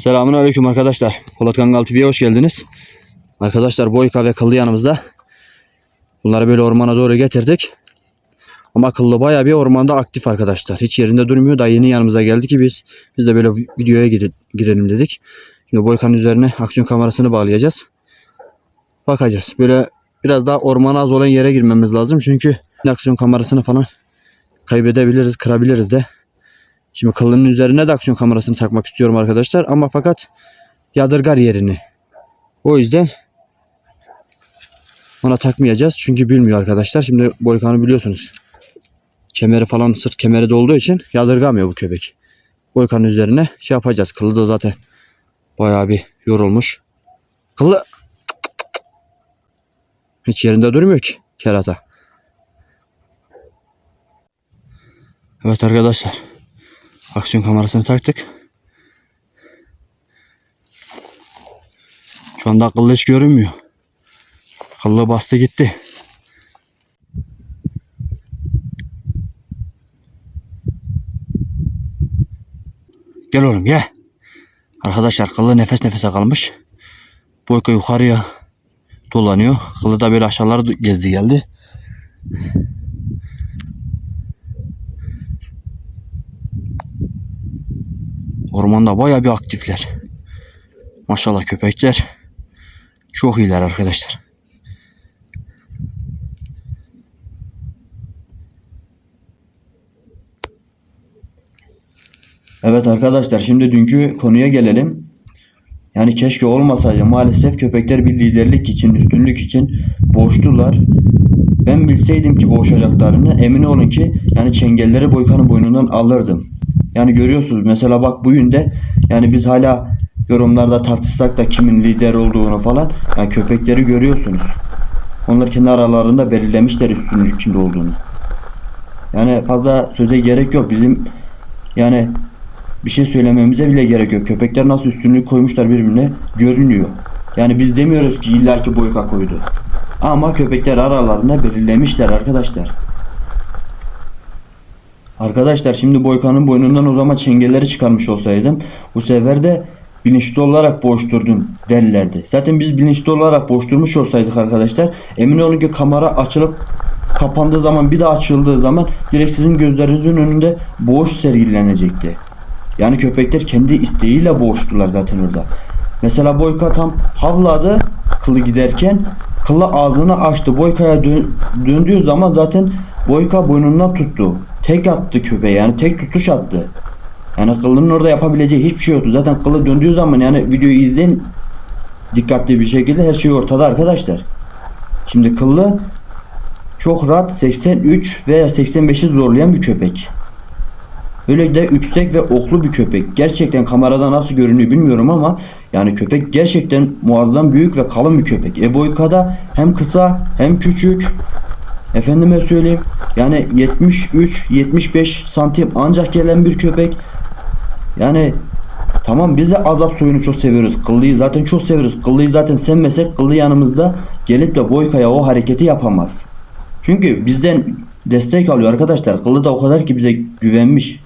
Selamun Aleyküm arkadaşlar. Polat Kangal TV'ye hoş geldiniz. Arkadaşlar Boyka ve Kıllı yanımızda. Bunları böyle ormana doğru getirdik. Ama Kıllı bayağı bir ormanda aktif arkadaşlar. Hiç yerinde durmuyor. Daha yeni yanımıza geldi ki biz. Biz de böyle videoya gire- girelim dedik. Şimdi Boyka'nın üzerine aksiyon kamerasını bağlayacağız. Bakacağız. Böyle biraz daha ormana az olan yere girmemiz lazım. Çünkü aksiyon kamerasını falan kaybedebiliriz, kırabiliriz de. Şimdi kılının üzerine de aksiyon kamerasını takmak istiyorum arkadaşlar. Ama fakat yadırgar yerini. O yüzden ona takmayacağız. Çünkü bilmiyor arkadaşlar. Şimdi Boykan'ı biliyorsunuz. Kemeri falan sırt kemeri de olduğu için yadırgamıyor bu köpek. Boykan'ın üzerine şey yapacağız. Kılı da zaten bayağı bir yorulmuş. Kılı hiç yerinde durmuyor ki kerata. Evet arkadaşlar. Aksiyon kamerasını taktık. Şu anda akıllı hiç görünmüyor. Akıllı bastı gitti. Gel oğlum gel. Arkadaşlar kıllı nefes nefese kalmış. Boyka yukarıya dolanıyor. Kıllı da böyle aşağılara gezdi geldi. Ormanda baya bir aktifler. Maşallah köpekler çok iyiler arkadaşlar. Evet arkadaşlar şimdi dünkü konuya gelelim. Yani keşke olmasaydı maalesef köpekler bir liderlik için, üstünlük için boğuştular. Ben bilseydim ki boğuşacaklarını emin olun ki yani çengelleri Boykan'ın boynundan alırdım. Yani görüyorsunuz mesela bak bugün de yani biz hala yorumlarda tartışsak da kimin lider olduğunu falan yani köpekleri görüyorsunuz. Onlar kendi aralarında belirlemişler üstünlük kimde olduğunu. Yani fazla söze gerek yok. Bizim yani bir şey söylememize bile gerek yok. Köpekler nasıl üstünlük koymuşlar birbirine görünüyor. Yani biz demiyoruz ki illaki boyka koydu. Ama köpekler aralarında belirlemişler arkadaşlar. Arkadaşlar şimdi Boykan'ın boynundan o zaman çengelleri çıkarmış olsaydım bu sefer de bilinçli olarak boğuşturdun derlerdi. Zaten biz bilinçli olarak boğuşturmuş olsaydık arkadaşlar emin olun ki kamera açılıp kapandığı zaman bir daha açıldığı zaman direkt sizin gözlerinizin önünde boğuş sergilenecekti. Yani köpekler kendi isteğiyle boğuştular zaten orada. Mesela Boyka tam havladı kılı giderken kılı ağzını açtı. Boyka'ya dön- döndüğü zaman zaten Boyka boynundan tuttu. Tek attı köpeğe yani tek tutuş attı. Yani kılının orada yapabileceği hiçbir şey yoktu. Zaten kılı döndüğü zaman yani videoyu izleyin dikkatli bir şekilde her şey ortada arkadaşlar. Şimdi kıllı çok rahat 83 veya 85'i zorlayan bir köpek. Öyle de yüksek ve oklu bir köpek. Gerçekten kamerada nasıl görünüyor bilmiyorum ama yani köpek gerçekten muazzam büyük ve kalın bir köpek. E Boyka'da hem kısa hem küçük. Efendime söyleyeyim yani 73-75 santim ancak gelen bir köpek. Yani tamam biz de azap soyunu çok seviyoruz. Kıllıyı zaten çok seviyoruz. Kıllıyı zaten sevmesek kıllı yanımızda gelip de Boyka'ya o hareketi yapamaz. Çünkü bizden destek alıyor arkadaşlar. Kıllı da o kadar ki bize güvenmiş.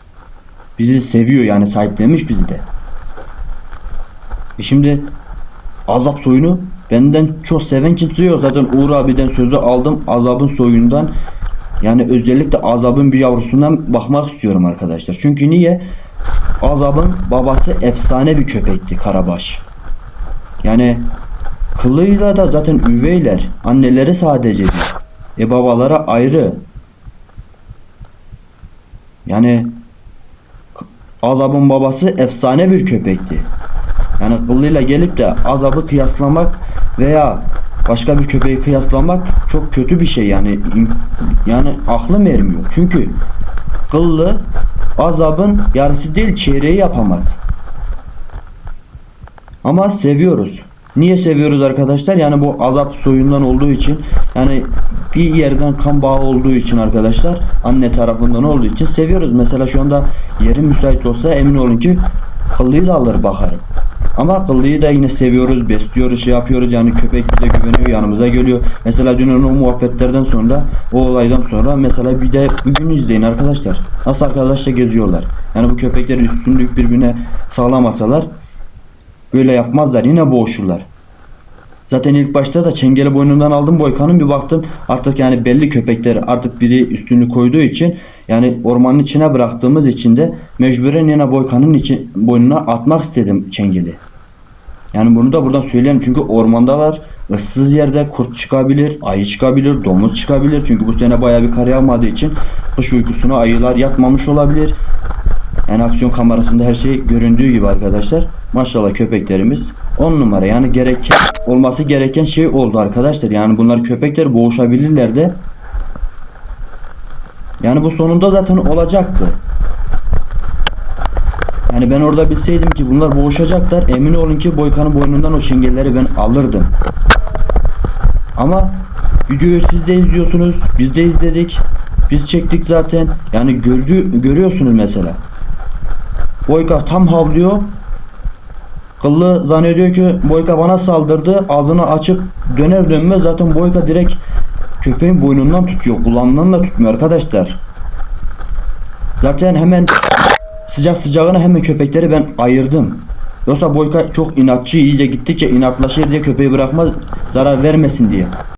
Bizi seviyor yani sahiplenmiş bizi de. E şimdi azap soyunu benden çok seven kimse yok. Zaten Uğur abiden sözü aldım azabın soyundan. Yani özellikle azabın bir yavrusundan bakmak istiyorum arkadaşlar. Çünkü niye? Azabın babası efsane bir köpekti Karabaş. Yani kılıyla da zaten üveyler. Anneleri sadece bir. E babalara ayrı. Yani Azab'ın babası efsane bir köpekti. Yani kıllıyla gelip de Azab'ı kıyaslamak veya başka bir köpeği kıyaslamak çok kötü bir şey yani yani aklım ermiyor. Çünkü kıllı Azab'ın yarısı değil çeyreği yapamaz. Ama seviyoruz. Niye seviyoruz arkadaşlar? Yani bu azap soyundan olduğu için yani bir yerden kan bağı olduğu için arkadaşlar anne tarafından olduğu için seviyoruz. Mesela şu anda yeri müsait olsa emin olun ki kıllıyı da alır bakarım. Ama kıllıyı da yine seviyoruz, besliyoruz, şey yapıyoruz. Yani köpek bize güveniyor, yanımıza geliyor. Mesela dün o muhabbetlerden sonra, o olaydan sonra mesela bir de bugün izleyin arkadaşlar. Nasıl arkadaşla geziyorlar. Yani bu köpekler üstünlük birbirine sağlamasalar böyle yapmazlar. Yine boğuşurlar. Zaten ilk başta da çengeli boynundan aldım Boykan'ın bir baktım artık yani belli köpekler artık biri üstünü koyduğu için yani ormanın içine bıraktığımız için de mecburen yine Boykan'ın için boynuna atmak istedim çengeli. Yani bunu da buradan söyleyeyim çünkü ormandalar ıssız yerde kurt çıkabilir, ayı çıkabilir, domuz çıkabilir. Çünkü bu sene bayağı bir kar yağmadığı için kış uykusuna ayılar yatmamış olabilir. Yani aksiyon kamerasında her şey göründüğü gibi arkadaşlar. Maşallah köpeklerimiz 10 numara. Yani gereken olması gereken şey oldu arkadaşlar. Yani bunlar köpekler boğuşabilirler de. Yani bu sonunda zaten olacaktı. Yani ben orada bilseydim ki bunlar boğuşacaklar emin olun ki Boykan'ın boynundan o çengelleri ben alırdım. Ama videoyu siz de izliyorsunuz. Biz de izledik. Biz çektik zaten. Yani gördü, görüyorsunuz mesela. Boyka tam havlıyor. Kıllı zannediyor ki Boyka bana saldırdı. Ağzını açıp döner dönmez zaten Boyka direkt köpeğin boynundan tutuyor. Kulağından da tutmuyor arkadaşlar. Zaten hemen sıcak sıcağına hemen köpekleri ben ayırdım. Yoksa Boyka çok inatçı iyice gittikçe inatlaşır diye köpeği bırakmaz zarar vermesin diye.